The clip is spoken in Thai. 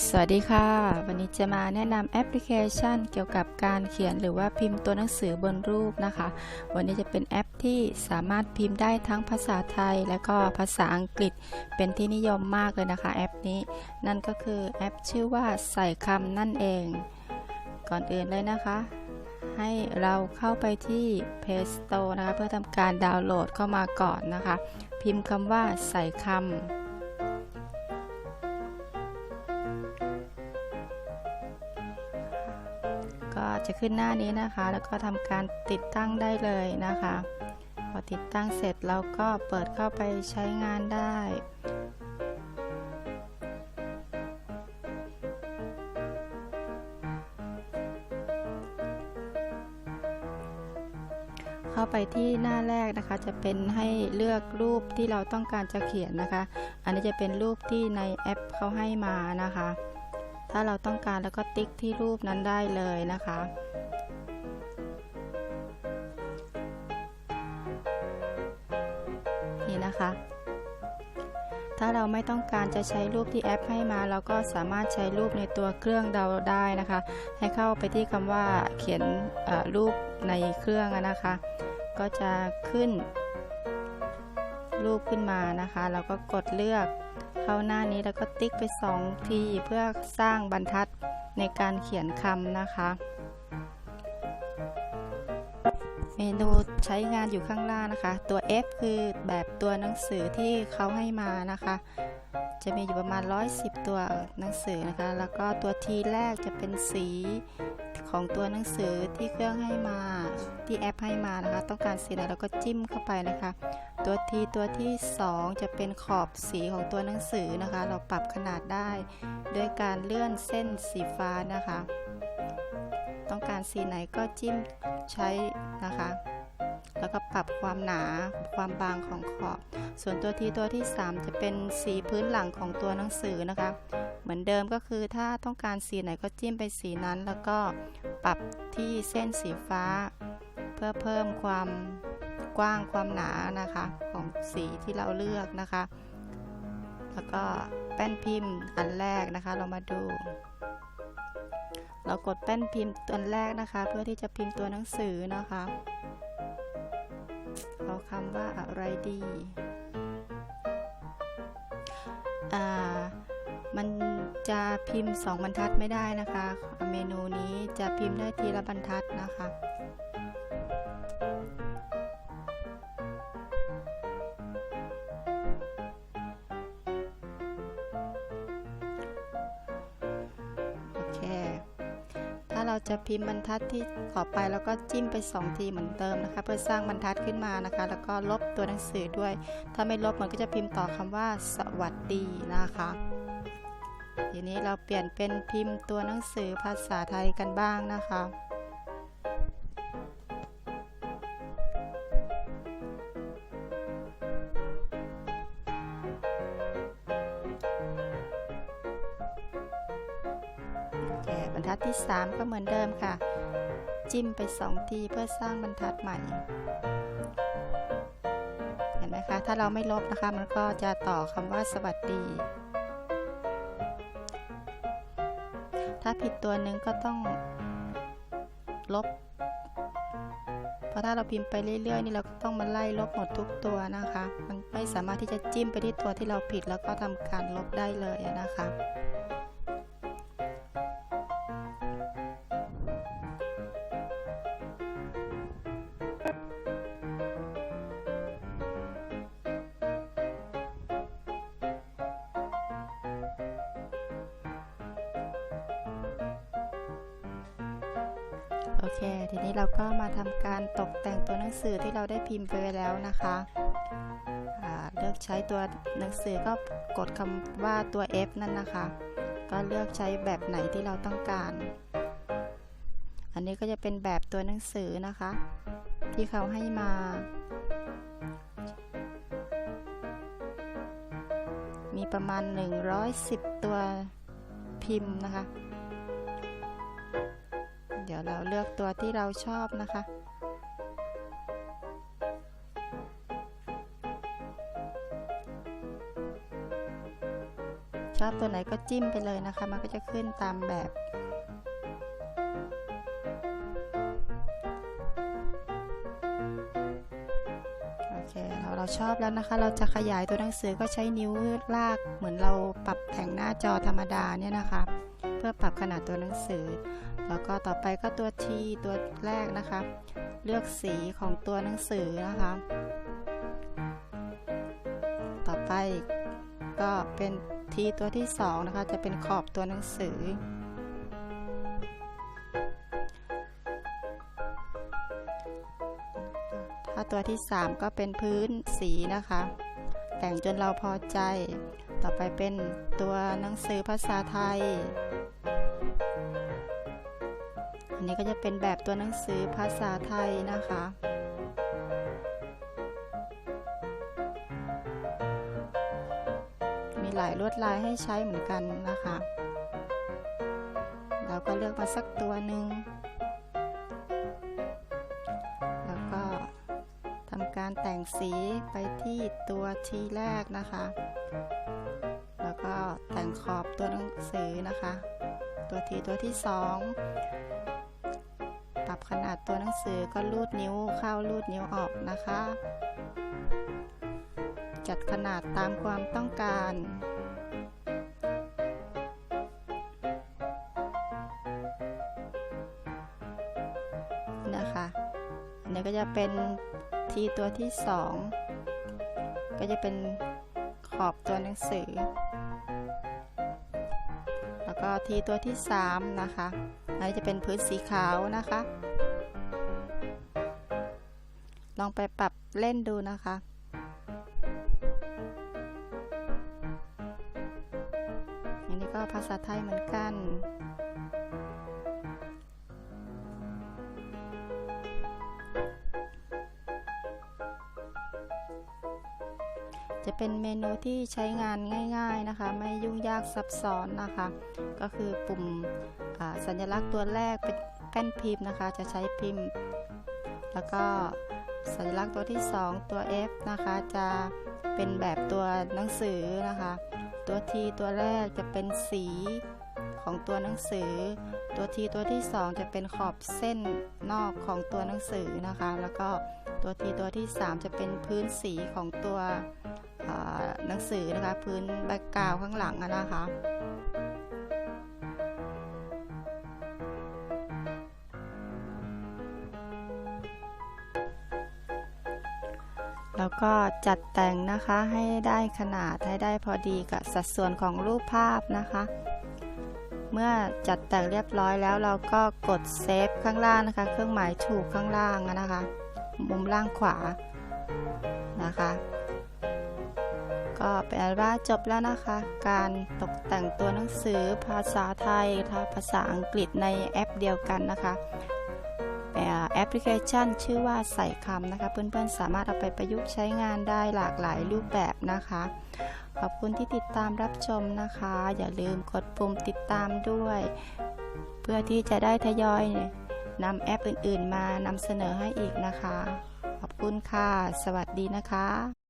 สวัสดีค่ะ วันนี้จะมาแนะนำแอปพลิเคชันเกี่ยวกับการเขียนหรือว่าพิมพ์ตัวหนังสือบนรูปนะคะ วันนี้จะเป็นแอปที่สามารถพิมพ์ได้ทั้งภาษาไทย และก็ภาษาอังกฤษเป็นที่นิยมมากเลยนะคะ แอปนี้ นั่นก็คือแอปชื่อว่าใส่คำนั่นเอง ก่อนอื่นเลยนะคะ ให้เราเข้าไปที่ Play Store นะคะ เพื่อทำการดาวน์โหลดเข้ามาก่อนนะคะ พิมพ์คำว่าใส่คำ ก็จะขึ้นหน้านี้นะคะ แล้วก็ทำการติดตั้งได้เลยนะคะ พอติดตั้งเสร็จเราก็เปิดเข้าไปใช้งานได้เข้าไปที่หน้าแรกนะคะจะเป็นให้เลือกรูปที่เราต้องการจะเขียนนะคะ อันนี้จะเป็นรูปที่ในแอปเขาให้มานะคะ ถ้าเราต้องการแล้วก็ติ๊กที่รูปนั้นได้เลยนะคะ นี่นะคะ ถ้าเราไม่ต้องการจะใช้รูปที่แอปให้มา เราก็สามารถใช้รูปในตัวเครื่องเราได้นะคะ ให้เข้าไปที่คำว่าเขียนรูปในเครื่องนะคะ ก็จะขึ้นรูปขึ้นมานะคะ เราก็กดเลือก เข้าหน้านี้แล้วก็ติ๊กไปสองทีเพื่อสร้างบรรทัดในการเขียนคำนะคะ เมนูใช้งานอยู่ข้างล่างนะคะ ตัว F คือแบบตัวหนังสือที่เขาให้มานะคะ จะมีอยู่ประมาณ 110 ตัวหนังสือนะคะ แล้วก็ตัว T แรกจะเป็นสีของตัวหนังสือที่เครื่องให้มาที่แอปให้มานะคะ ต้องการสีไหนเราก็จิ้มเข้าไปนะคะ ตัว T ตัวที่ 2 จะเป็นขอบสีของตัวหนังสือนะคะ เราปรับขนาดได้ด้วยการเลื่อนเส้นสีฟ้านะคะ ต้องการสีไหนก็จิ้มใช้นะคะ แล้วก็ปรับความหนาความบางของขอบ ส่วนตัวที่ตัวที่ 3 จะเป็นสีพื้นหลังของตัวหนังสือนะคะ เหมือนเดิมก็คือถ้าต้องการสีไหนก็จิ้มไปสีนั้น แล้วก็ปรับที่เส้นสีฟ้า เพื่อเพิ่มความ กว้างความหนานะคะของสีที่เราเลือกนะคะ แล้วก็แป้นพิมพ์อันแรกนะคะ เรามาดู เรากดแป้นพิมพ์ตัวแรกนะคะ เพื่อที่จะพิมพ์ตัวหนังสือนะคะเอาคำว่าอะไรดีอ่ามันจะพิมพ์ 2 บรรทัดไม่ได้นะคะ เมนูนี้จะพิมพ์ได้ทีละบรรทัดนะคะ เราจะพิมพ์บรรทัดที่ขอไปแล้วก็จิ้มไป 2 ทีเหมือนเดิมนะคะ เพื่อสร้างบรรทัดขึ้นมานะคะ แล้วก็ลบตัวหนังสือด้วย ถ้าไม่ลบมันก็จะพิมพ์ต่อคำว่า สวัสดีนะคะทีนี้เราเปลี่ยนเป็นพิมพ์ตัวหนังสือภาษาไทยกันบ้างนะคะ บรรทัดที่ 3 ก็เหมือนเดิมค่ะ จิ้มไป 2 ทีเพื่อสร้างบรรทัดใหม่ เห็นไหมคะ ถ้าเราไม่ลบนะคะ มันก็จะต่อคำว่าสวัสดี ถ้าผิดตัวหนึ่งก็ต้องลบ เพราะถ้าเราพิมพ์ไปเรื่อยๆ นี่เราก็ต้องมาไล่ลบหมดทุกตัวนะคะ มันไม่สามารถที่จะจิ้มไปที่ตัวที่เราผิดแล้วก็ทำการลบได้เลยนะคะ โอเค ทีนี้เราก็มาทำการตกแต่งตัวหนังสือที่เราได้พิมพ์ไปแล้วนะคะเลือกใช้ตัวหนังสือก็กดคำว่าตัว F นั่นนะคะ ก็เลือกใช้แบบไหนที่เราต้องการ อันนี้ก็จะเป็นแบบตัวหนังสือนะคะ ที่เขาให้มา มีประมาณ 110 ตัวพิมพ์นะคะ เดี๋ยวเราเลือกตัวที่เราชอบนะคะ ชอบตัวไหนก็จิ้มไปเลยนะคะ มันก็จะขึ้นตามแบบโอเคเราเราชอบแล้วนะคะ เราจะขยายตัวหนังสือก็ใช้นิ้วลาก เหมือนเราปรับแต่งหน้าจอธรรมดาเนี่ยนะคะ เพื่อปรับขนาดตัวหนังสือ แล้วก็ต่อไปก็ตัว T ตัวแรกนะคะ เลือกสีของตัวหนังสือนะคะ ต่อไปก็เป็น T ตัวที่สองนะคะ จะเป็นขอบตัวหนังสือ ถ้าตัวที่ 3 ก็เป็นพื้นสีนะคะ แต่งจนเราพอใจ ต่อไปเป็นตัวหนังสือภาษาไทย อันนี้ก็จะเป็นแบบตัวหนังสือภาษาไทยนะคะมีหลายลวดลายให้ใช้เหมือนกันนะคะ เราก็เลือกมาสักตัวหนึ่ง แล้วก็ทำการแต่งสีไปที่ตัวทีแรกนะคะ แล้วก็แต่งขอบตัวหนังสือนะคะ ตัวทีตัวที่สอง ปรับขนาดตัวหนังสือก็ลูดนิ้วเข้าลูดนิ้วออกนะคะ จัดขนาดตามความต้องการนะคะอันนี้ก็จะเป็นทีตัวที่สองก็จะเป็นขอบตัวหนังสือ ก็ทีตัวที่สามนะคะอันนี้จะเป็นพื้นสีขาวนะคะ ลองไปปรับเล่นดูนะคะอันนี้ก็ภาษาไทยเหมือนกัน จะเป็นเมนูที่ใช้งานง่าย ๆนะคะ ไม่ยุ่งยากซับซ้อนนะคะ ก็คือปุ่มสัญลักษณ์ตัวแรกเป็นแป้นพิมพ์นะคะ จะใช้พิมพ์ แล้วก็สัญลักษณ์ตัวที่ 2 ตัว F นะคะ จะเป็นแบบตัวหนังสือนะคะ ตัว T ตัวแรกจะเป็นสีของตัวหนังสือ ตัว T ตัวที่ 2 จะเป็นขอบเส้นนอกของตัวหนังสือนะคะ แล้วก็ตัว T ตัวที่ 3 จะเป็นพื้นสีของตัว หนังสือนะคะพื้นแบ็กกราวข้างหลังนะคะแล้วก็จัดแต่งนะคะให้ได้ขนาดให้ได้พอดีกับสัดส่วนของรูปภาพนะคะ เมื่อจัดแต่งเรียบร้อยแล้วเราก็กดเซฟข้างล่างนะคะ เครื่องหมายถูกข้างล่างนะคะ มุมล่างขวานะคะ ก็เป็นว่าจบแล้วนะคะ การตกแต่งตัวหนังสือภาษาไทยภาษาอังกฤษในแอปเดียวกันนะคะแอปพลิเคชันชื่อว่าใส่คำนะคะ เพื่อนๆ สามารถเอาไปประยุกต์ใช้งานได้หลากหลายรูปแบบนะคะ ขอบคุณที่ติดตามรับชมนะคะ อย่าลืมกดปุ่มติดตามด้วย เพื่อที่จะได้ทยอยนำแอปอื่นๆ มานำเสนอให้อีกนะคะ ขอบคุณค่ะ สวัสดีนะคะ